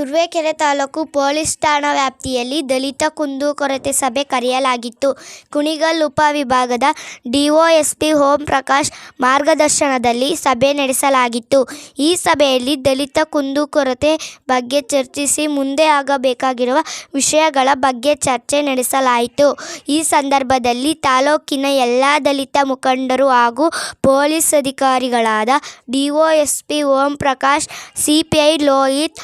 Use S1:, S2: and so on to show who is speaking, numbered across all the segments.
S1: Turuvekere taluk police ಠಾಣಾ ವ್ಯಾಪ್ತಿಯಲ್ಲಿ ದಲಿತ ಕುಂದುಕೊರತೆ ಸಭೆ ಕರೆಯಲಾಗಿತ್ತು. ಕುಣಿಗಲ್ ಉಪವಿಭಾಗದ ಡಿಒಎಸ್ಪಿ ಓಂ ಪ್ರಕಾಶ್ ಮಾರ್ಗದರ್ಶನದಲ್ಲಿ ಸಭೆ ನಡೆಸಲಾಗಿತ್ತು. ಈ ಸಭೆಯಲ್ಲಿ ದಲಿತ ಕುಂದುಕೊರತೆ ಬಗ್ಗೆ ಚರ್ಚಿಸಿ ಮುಂದೆ ಆಗಬೇಕಾಗಿರುವ ವಿಷಯಗಳ ಬಗ್ಗೆ ಚರ್ಚೆ ನಡೆಸಲಾಯಿತು. ಈ ಸಂದರ್ಭದಲ್ಲಿ ತಾಲೂಕಿನ ಎಲ್ಲ ದಲಿತ ಮುಖಂಡರು ಹಾಗೂ ಪೊಲೀಸ್ ಅಧಿಕಾರಿಗಳಾದ DYSP Om Prakash, CPI Lohit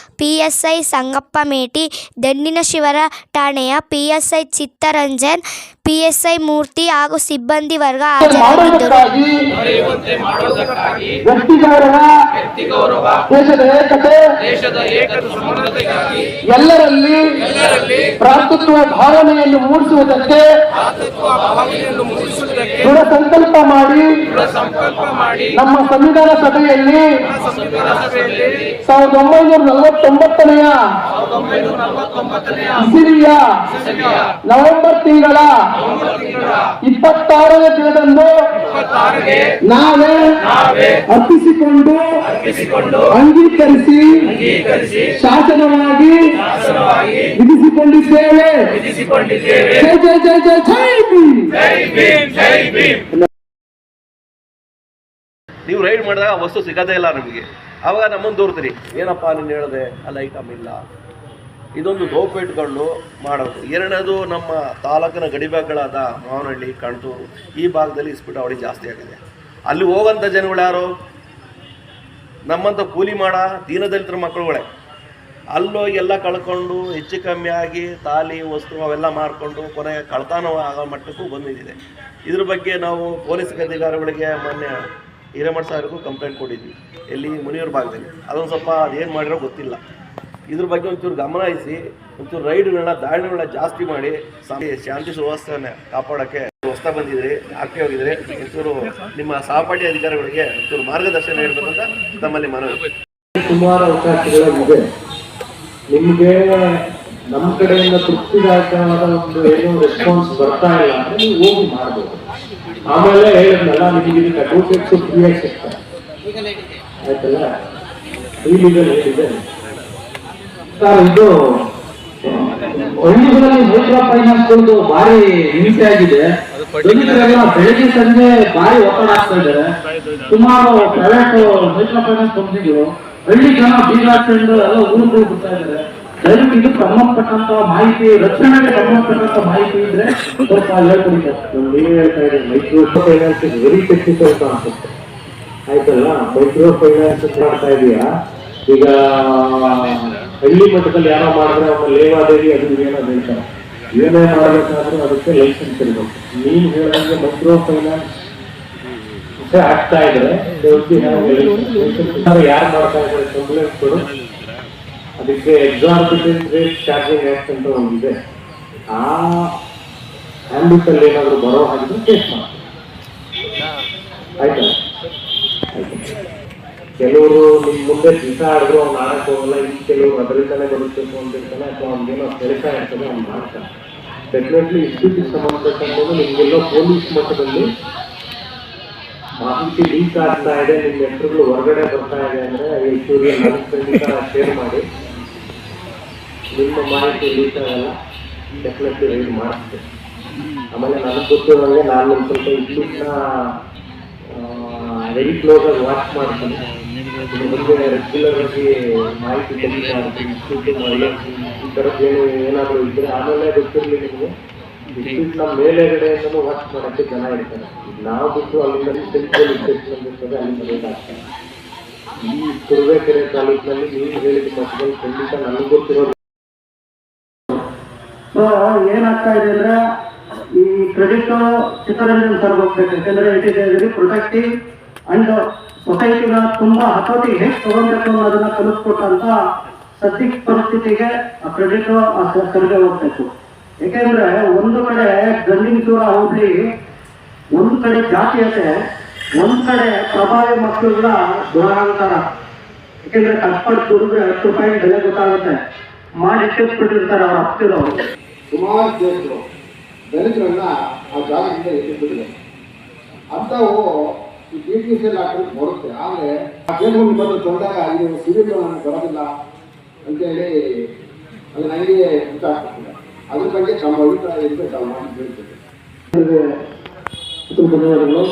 S1: PSI Sangappa Meti Dandinashivara ಠಾಣೆಯ ಪಿಎಸ್ಐ ಚಿತ್ತರಂಜನ್ ಪಿಎಸ್ಐ ಮೂರ್ತಿ ಹಾಗೂ ಸಿಬ್ಬಂದಿ ವರ್ಗ ಹಾಜರಾಗಿದ್ದರು
S2: ಮಾಡುವುದಕ್ಕಾಗಿ
S3: ವ್ಯಕ್ತಿ ಗೌರವ
S2: ವ್ಯಕ್ತಿ
S3: ಏಕತೆ
S2: ದೇಶದ ಏಕತೆ ಸಮಗ್ರತೆಗಾಗಿ
S3: ಎಲ್ಲರಲ್ಲಿ ಭಾವನೆಯನ್ನು ಮೂಡಿಸುವುದಕ್ಕೆ ದೃಢ ಸಂಕಲ್ಪ ಮಾಡಿ
S2: ದೃಢ ಸಂಕಲ್ಪ ಮಾಡಿ
S3: ನಮ್ಮ ಸಂವಿಧಾನ ಸಭೆಯಲ್ಲಿ
S2: ಸಂವಿಧಾನ ಸಭೆಯಲ್ಲಿ
S3: ಸಾವಿರದ ಒಂಬೈನೂರ ನಲವತ್ತೊಂಬತ್ತನೆಯ
S2: ನಲವತ್ತೊಂಬತ್ತನೆಯ
S3: ಇಸಿರಿಯ ನವೆಂಬರ್ ತಿಂಗಳ ಇಪ್ಪತ್ತಾರನೇ ದಿನದಂದು ನಾವೇ ಅರ್ಪಿಸಿಕೊಂಡು ಅಂಗೀಕರಿಸಿ ಶಾಸನವಾಗಿ ವಿಧಿಸಿಕೊಂಡಿದ್ದೇವೆ.
S2: ವಿಧಿಸಿಕೊಂಡಿದ್ದೇವೆ.
S3: ಜೈ ಜೈ ಜೈ ಜೈ ಜೈ ಭೀಮ್.
S4: ನೀವು ರೈಡ್ ಮಾಡಿದಾಗ ವಸ್ತು ಸಿಗೋದೇ ಇಲ್ಲ ನಿಮಗೆ. ಆವಾಗ ನಮ್ಮನ್ನು ದೂರ್ತೀರಿ. ಏನಪ್ಪ ನೀನು ಹೇಳಿದೆ? ಅಲ್ಲಿ ಐಟಮ್ ಇಲ್ಲ. ಇದೊಂದು ದೋಪೇಟ್ಗಳು ಮಾಡೋದು. ಎರಡನೇದು ನಮ್ಮ ತಾಲೂಕಿನ ಗಡಿಭಾಗಗಳಾದ ಮಾವನಹಳ್ಳಿ ಕಣ್ತೂರು ಈ ಭಾಗದಲ್ಲಿ ಇಸ್ಪೀಟ್ ಅವಳಿ ಜಾಸ್ತಿ ಆಗಿದೆ. ಅಲ್ಲಿ ಹೋಗೋಂಥ ಜನಗಳು ಯಾರು? ನಮ್ಮಂಥ ಕೂಲಿ ಮಾಡ, ದೀನದಲಿತರ ಮಕ್ಕಳುಗಳೇ. ಅಲ್ಲೋಗಿ ಎಲ್ಲ ಕಳ್ಕೊಂಡು ಹೆಚ್ಚು ಕಮ್ಮಿ ಆಗಿ ತಾಲಿ, ವಸ್ತು ಅವೆಲ್ಲ ಮಾರ್ಕೊಂಡು ಕೊನೆಗೆ ಕಳ್ತಾನೋ ಆಗೋ ಮಟ್ಟಕ್ಕೂ ಬಂದಿದೆ. ಇದ್ರ ಬಗ್ಗೆ ನಾವು ಪೊಲೀಸ್ ಅಧಿಕಾರಿಗಳಿಗೆ ಮೊನ್ನೆ ಹಿರೇಮಠ ಸಾರಿಗೂ ಕಂಪ್ಲೇಂಟ್ ಕೊಟ್ಟಿದ್ವಿ. ಎಲ್ಲಿ? ಮುನಿಯೂರು ಭಾಗದಲ್ಲಿ. ಅದೊಂದು ಸ್ವಲ್ಪ ಅದೇನು ಮಾಡಿರೋ ಗೊತ್ತಿಲ್ಲ. ಇದ್ರ ಬಗ್ಗೆ ಒಂಚೂರು ಗಮನ ಹರಿಸಿ ಒಂಚೂರು ರೈಡ್ಗಳನ್ನ, ದಾಳಿಗಳನ್ನ ಜಾಸ್ತಿ ಮಾಡಿ, ಶಾಂತಿ ಸುವ್ಯವಸ್ಥೆಯನ್ನು ಕಾಪಾಡೋಕ್ಕೆ ಹೊಸ್ತಾ ಬಂದಿದ್ರಿ, ಆಕ್ಟಿವ್ ಹೋಗಿದ್ರೆ ಒಂಚೂರು ನಿಮ್ಮ ಸಹಪಾಠಿ ಅಧಿಕಾರಿಗಳಿಗೆ ಒಂಚೂರು ಮಾರ್ಗದರ್ಶನ ನೀಡಬೇಕಂತ ತಮ್ಮಲ್ಲಿ ಮನವಿ.
S3: ಸುಮಾರು ಅವಕಾಶಗಳಿದೆ ನಿಮಗೆ ನಮ್ಮ ಕಡೆಯಿಂದ ತೃಪ್ತಿದಾಯಕವಾದ ಒಂದು ಏನೋ ರೆಸ್ಪಾನ್ಸ್ ಬರ್ತಾ ಇಲ್ಲ ಅಂದ್ರೆ ನೀವು ಹೋಗಿ ಮಾಡ್ಬೋದು. ಆಮೇಲೆ ಹೇಳಿದ್ನಲ್ಲ ನಿಮಗೆ ಇದಕ್ಕೆ ಅಡ್ವೊಕೇಟ್ಸ್ ಫ್ರೀಯಾಗಿ ಸಿಗ್ತಾರೆ ಆಯ್ತಲ್ಲ? ಫ್ರೀ ಲೀಗಲ್ ಹೇಳಿದೆ
S5: ಸರ್ ಇದು ಹಳ್ಳಿಗಳಲ್ಲಿ ಮೈಕ್ರೋ ಫೈನಾನ್ಸ್ಗಳದ್ದು ಭಾರಿ ಹಿಂಸೆ ಆಗಿದೆ. ದಲಿತರೆಲ್ಲ ಬೆಳಗ್ಗೆ ಸಂಜೆ ಭಾರಿ ಒತ್ತಡ ಆಗ್ತಾ ಇದ್ದಾರೆ. ಸುಮಾರು ಪ್ರೈವೇಟ್ ಮೈಕ್ರೋ ಫೈನಾನ್ಸ್ ಕಂಪ್ನಿಗಳು ಹಳ್ಳಿ ಜನ ಬೀಗ ಹಾಕೊಂಡು ಎಲ್ಲ ಊರುಗಳು ಬಿಡ್ತಾ ಇದ್ದಾರೆ. ದಯವಿಟ್ಟು ಇದು ಮಾಹಿತಿ, ರಕ್ಷಣೆಗೆ ಸಂಬಂಧಪಟ್ಟಂತ ಮಾಹಿತಿ ಇದ್ರೆ ಸ್ವಲ್ಪ ಹೇಳ್ಕೊಡಿ
S3: ನೀವ್ ಹೇಳ್ತಾ ಇದೆ micro finance very technical concept ಆಯ್ತಲ್ಲ? ಮೈಕ್ರೋ ಫೈನಾನ್ಸ್ ಮಾಡ್ತಾ ಇದೀಯಾ? ಈಗ, ಹಳ್ಳಿ ಮಟ್ಟದಲ್ಲಿ ಯಾರೋ ಮಾಡಿದ್ರೆ ಅವ್ರ ಲೇವಾದೇವಿ ಅದು ಏನೋ ಹೇಳ್ತಾರೆ ಏನೇ ಮಾಡ್ಬೇಕಾದ್ರೂ ಅದಕ್ಕೆ ಲೈಸೆನ್ಸ್ ಇರಬೇಕು. ನೀನು ಹೇಳಿದಂಗೆ ಮೈಕ್ರೋ ಫೈನಾನ್ಸ್ ಆಗ್ತಾ ಇದ್ರೆ ಯಾರು ಮಾಡ್ತಾ ಇದ್ದಾರೆ ಕೊಡು. ಅದಕ್ಕೆ ಎಕ್ಸಾರ್ಬಿಟೆಂಟ್ ರೇಟ್ ಚಾರ್ಜಿಂಗ್ ಆಕ್ಟ್ ಅಂತ ಒಂದಿದೆ ಆ ಆ್ಯಂಬಿಟಲ್ಲಿ ಏನಾದರೂ ಬರೋ ಹಾಗಿದ್ರೆ ಕೇಸ್ ಮಾಡ್ತೀವಿ ಆಯ್ತಾ? ಕೆಲವರು ನಿಮ್ಮ ಮುಂದೆ ದಿವಸ ಆಡಿದ್ರು, ಅವ್ನು ಆಡಕ್ ಹೋಗಲ್ಲ, ಇನ್ನು ಕೆಲವರು ಅದರಿಂದಲೇ ಬರುತ್ತೇನೆ ಅಂತಿರ್ತಾನೆ, ಅಥವಾ ಅವ್ನಿಗೇನೋ ಕೆಲಸ ಇರ್ತದೆ, ಅವ್ನು ಮಾಡ್ತಾನೆ. ಡೆಫಿನೆಟ್ಲಿ ಇಷ್ಟಕ್ಕೆ ಸಂಬಂಧಪಟ್ಟಂಗೆ ನಿಮಗೆಲ್ಲ ಪೊಲೀಸ್ ಮಟ್ಟದಲ್ಲಿ ಮಾಹಿತಿ ಲೀಕ್ ಆಗ್ತಾ ಇದೆ, ನಿಮ್ಮ ಹೆಸರುಗಳು ಹೊರಗಡೆ ಬರ್ತಾ ಇದೆ ಅಂದ್ರೆ ಈ ಶೂರಿಯ ಶೇರ್ ಮಾಡಿ. ನಿಮ್ಮ ಮಾಹಿತಿ ಆಗಲ್ಲ ಡೆಫಿನೆಟ್ಲಿ ರೈಡ್ ಮಾಡಿಸ್ತೇವೆ ಆಮೇಲೆ ನನಗೆ ಗೊತ್ತಿರೋಂಗೆ ನಾನು ಒಂದು ಸ್ವಲ್ಪ ಇಂಗ್ಲೀಷ್ನ ವೆರಿ ಕ್ಲೋಸ್ ಆಗಿ ವಾಚ್ ಮಾಡ್ತೀನಿ. ರೆಗ್ಯುಲರ್ ಆಗಿ ಮಾಹಿತಿ ಇನ್ಸ್ಟಿಟ್ಯೂಟ್ ಈ ಏನು, ಏನಾದರೂ ಇದ್ದರೆ ಆಮೇಲೆ ಗೊತ್ತಿರಲಿ ನಿಮಗೆ. ಇನ್ಸ್ಟಿಟ್ಯೂಟ್ನ ಮೇಲೆಗಡೆಯಿಂದನೂ ವಾಚ್ ಮಾಡೋಕ್ಕೆ ಜನ ಇರ್ತಾರೆ. ನಾವು ಬಿಟ್ಟು ಅಲ್ಲಿಂದ ಸೆಂಟ್ರಲ್ ಇನ್ಸ್ಪೆಕ್ಷನ್ ಇರ್ತದೆ ಅಲ್ಲಿಂದ ಬೇಕಾಗ್ತದೆ ಈ ತುರುವೇಕೆರೆ ತಾಲೂಕಿನಲ್ಲಿ ನೀವು ಹೇಳಿದ ಮಟ್ಟದಲ್ಲಿ ಖಂಡಿತ ನನಗೆ ಗೊತ್ತಿರೋ
S5: ಸೊ ಏನಾಗ್ತಾ ಇದೆ ಅಂದ್ರೆ ಈ ಕ್ರೆಡಿಟ್ ಚಿತ್ರರಂಜನ್ ಸರ್ ಹೋಗ್ಬೇಕು ಯಾಕಂದ್ರೆ it is very protective and ಸೊಸೈಟಿನ ತುಂಬಾ ಹತೋಟಿ ಹೇಗೆ ತಗೊಂಡ್ಬೇಕು ಅನ್ನೋದನ್ನ ಕಲಿಸ್ಕೊಟ್ಟಂತ ಸದ್ಯ ಪರಿಸ್ಥಿತಿಗೆ ಆ ಕ್ರೆಡಿಟ್ ಸರ್ಗೆ ಹೋಗ್ಬೇಕು. ಯಾಕೆಂದ್ರೆ ಒಂದು ಕಡೆ ಗಂಡಿಂಚೂರ ಹೋಗ್ಲಿ ಒಂದ್ ಕಡೆ ಜಾತೀಯತೆ ಒಂದ್ ಕಡೆ ಪ್ರಭಾವಿ ಮಕ್ಕಳುಗಳ ದುರಹಂಕಾರ ಯಾಕೆಂದ್ರೆ ಕಷ್ಟಪಟ್ಟು ದುಡಿದ್ರೆ ಹತ್ತು ರೂಪಾಯಿ ಬೆಲೆ ಗೊತ್ತಾಗುತ್ತೆ. ಮಾಡಿ ಇಟ್ಟಿಸ್ಬಿಟ್ಟಿರ್ತಾರೆ ಅವ್ರ ಹತ್ತಿರವರು
S6: ಸುಮಾರು ಜನರು ದಲಿತರನ್ನ ಆ ಜಾಗದಿಂದ ಎತ್ತಿಬಿಟ್ಟಿದೆ ಅಂಥವು ಈ ಟಿ ಟಿ ಸಿ ಹಾಕಿದ್ರೆ ಬರುತ್ತೆ. ಆದರೆ ಆ ಕೇಸ್ಗಳು ಬಂದು ತೊಂದಾಗ ಇದು ಸಿವಿಲ್ ನಮಗೆ ಬರೋದಿಲ್ಲ ಅಂತೇಳಿ ಅದು ನನಗೆ ಗೊತ್ತಾಗ್ತದೆ ಅದ್ರ ಬಗ್ಗೆ ತಮ್ಮ ಅಭಿಪ್ರಾಯ ಇದ್ದರೆ ತಾವು ಮಾಡಿ ಹೇಳ್ತೇವೆ.
S5: ಧನ್ಯವಾದಗಳು.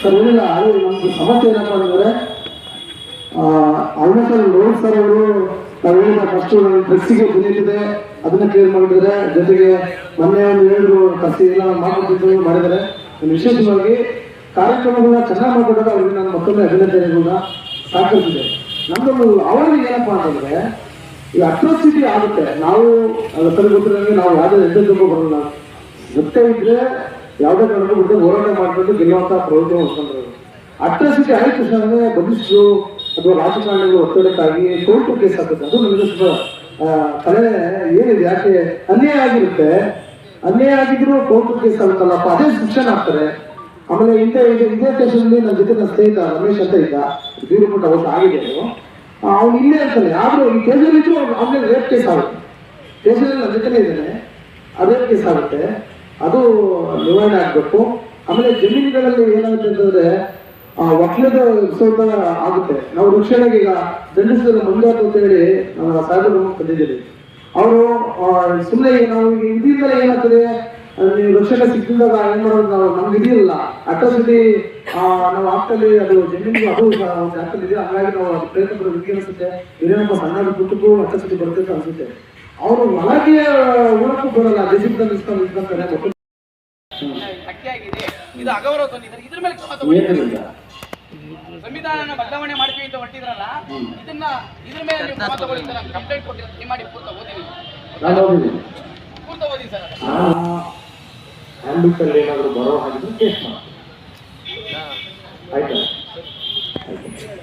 S5: ಸರ್ ಏನಿಲ್ಲ ಅದು ನಮಗೆ ಸಮಸ್ಯೆ ಏನಪ್ಪ ಅಂದರೆ ಅರುಣಾಚಲ್ ಲೋಡ್ ಸರ್ ಅವರು ಫಸ್ಟ್ ಡ್ರೆಸ್ಸಿಗೆ ಬಂದಿದೆ ಅದನ್ನ ಕ್ಲಿಯರ್ ಮಾಡಿದ್ದಾರೆ ಜೊತೆಗೆ ಮೊನ್ನೆ ಒಂದು ಹೇಳಿದ್ರು ಕಸಿ ಎಲ್ಲ ಮಾಡಿದ್ರು ಮಾಡಿದ್ದಾರೆ. ವಿಶೇಷವಾಗಿ ಕಾರ್ಯಕ್ರಮಗಳನ್ನ ಚೆನ್ನಾಗಿ ಮಾಡ್ಕೊಟ್ಟಾಗ ಅವ್ರಿಗೆ ನಾನು ಮತ್ತೊಮ್ಮೆ ಅಭಿನಂದನೆಗಳನ್ನ ಸಾಕಿದೆ ನಮ್ದು ಅವರಿಗೆ ಏನಪ್ಪ ಅಂತಂದ್ರೆ, ಈ ಅಟ್ರಾಸಿಟಿ ಆಗುತ್ತೆ. ನಾವು, ಅದು ಸರಿ ಗೊತ್ತಿರೋಂಗೆ ನಾವು ಯಾವುದೇ ಎಂತೆಂದಕ್ಕೂ ಬರೋಲ್ಲ. ಗೊತ್ತೇ ಇದ್ರೆ ಯಾವುದೇ ಕಾರಣಕ್ಕೂ ಹೋರಾಟ ಮಾಡ್ಕೊಂಡು ಗೆಲ್ಲುವಂತ ಪ್ರವೃತ್ತಿ ಹೊಂದ್ಕೊಂಡ್ರು ಅಟ್ರಾಸಿಟಿ ಆಯ್ತು ಸರ್ ಬಂಧಿಸಿದ್ರು ಅಥವಾ ರಾಜಕಾರಣಿಗಳು ಒತ್ತಡಕ್ಕಾಗಿ ಕೋರ್ಟು ಕೇಸ್ ಹಾಕುತ್ತೆ. ಅದು ನನಗೆ ಸ್ವಲ್ಪ ತಲೆ ಏನಿದೆ, ಯಾಕೆ ಅನ್ಯಾಯ ಆಗಿರುತ್ತೆ. ಅನ್ಯಾಯ ಆಗಿದ್ರು ಕೋರ್ಟು ಕೇಸ್ ಆಗುತ್ತಲ್ಲಪ್ಪ ಅದೇ ಶಿಕ್ಷಣ ಆಗ್ತಾರೆ ಆಮೇಲೆ ಇಂಥ ಇದೆ ಕೇಸಲ್ಲಿ ನನ್ನ ಜೊತೆ ನನ್ನ ಸ್ನೇಹಿತ ರಮೇಶ್ ಅಂತ ಇದ್ದ. ಬೀರುಪುಟ್ಟ ಅವತ್ತು ಆಗಿದೆ ಅವ್ನು ಇಲ್ಲೇ ಅಂತಾನೆ ಆದ್ರೂ ಈ ಕೇಸಲ್ಲಿ ಇದ್ದು ಆಮೇಲೆ ರೇಪ್ ಕೇಸ್ ಆಗುತ್ತೆ ಕೇಸಲ್ಲಿ ನನ್ನ ಜೊತೆನೇ ಇದ್ದಾನೆ. ಅದೇ ಕೇಸ್ ಆಗುತ್ತೆ ಅದು ನಿವಾರಣೆ ಆಗಬೇಕು. ಆಮೇಲೆ ಜಮೀನುಗಳಲ್ಲಿ ಏನಾಗುತ್ತೆ ಅಂತಂದ್ರೆ ಒಕ್ಕಲದ ಸ್ವಲ್ಪ ಆಗುತ್ತೆ. ನಾವು ವೃಕ್ಷಣೆಗೆ ಈಗ ದಂಡಿಸಿದ ಮಂಜಾತು ಅಂತ ಹೇಳಿ ನಮ್ಮ ಸಾಧನ ಬಂದಿದ್ದೀವಿ ಅವರು ಸುಮ್ಮನೆ ನಾವು ಇದರಿಂದ ಏನಾಗ್ತದೆ? ಆ, ನೀವು ರಕ್ಷಣೆ ಸಿಕ್ಕಿದಾಗ ಏನ್ ಮಾಡೋದು ನಾವು ನಮ್ಗೆ ಇದೆಯಲ್ಲ ಆ ನಾವು ಆಗ್ತಲ್ಲಿ ಅದು ಜಮೀನಿಗೆ ಅದು ಒಂದು ಇದೆ. ಹಾಗಾಗಿ ನಾವು ಅದು ಪ್ರಯತ್ನ ಪಡೋದಕ್ಕೆ ಅನಿಸುತ್ತೆ. ಇದೇನಪ್ಪ ಸಣ್ಣ ಪುಟ್ಟಕ್ಕೂ ಅಟ್ರಾಸಿಟಿ ಬರುತ್ತೆ ಅಂತ ಅನ್ಸುತ್ತೆ. ಅವರು ಒಳಗೆ ಊರಕ್ಕೂ ಬರಲ್ಲ. ದೇಶದ ಇಸ್ಕೊಂಡು
S7: ಅಕ್ಕಿಯಾಗಿದೆ ಇದು ಅಗೌರವ ತಂದಿದ್ದಾರೆ ಇದ್ರ ಮೇಲೆ ಸಂವಿಧಾನ ಬದಲಾವಣೆ ಮಾಡ್ತೀವಿ ಅಂತ ಹೊರಟಿದ್ರಲ್ಲ ಇದನ್ನ ಇದ್ರ ಮೇಲೆ ನೀವು ಕ್ರಮ ತಗೊಳ್ಳಿ ಸರ್ ಕಂಪ್ಲೇಂಟ್ ಕೊಟ್ಟಿರೋದು ನಿಮ್ಮ ಮಾಡಿ ಪೂರ್ತ
S5: ಓದಿದ್ದೀನಿ
S7: ಪೂರ್ತ ಓದಿ ಸರ್
S5: ಏನಾದರೂ ಬರೋ ಹಾಗಿದ್ರೆ ಕೇಸ್ ಮಾಡಿ ಆಯ್ತಾ? ಆಯ್ತು.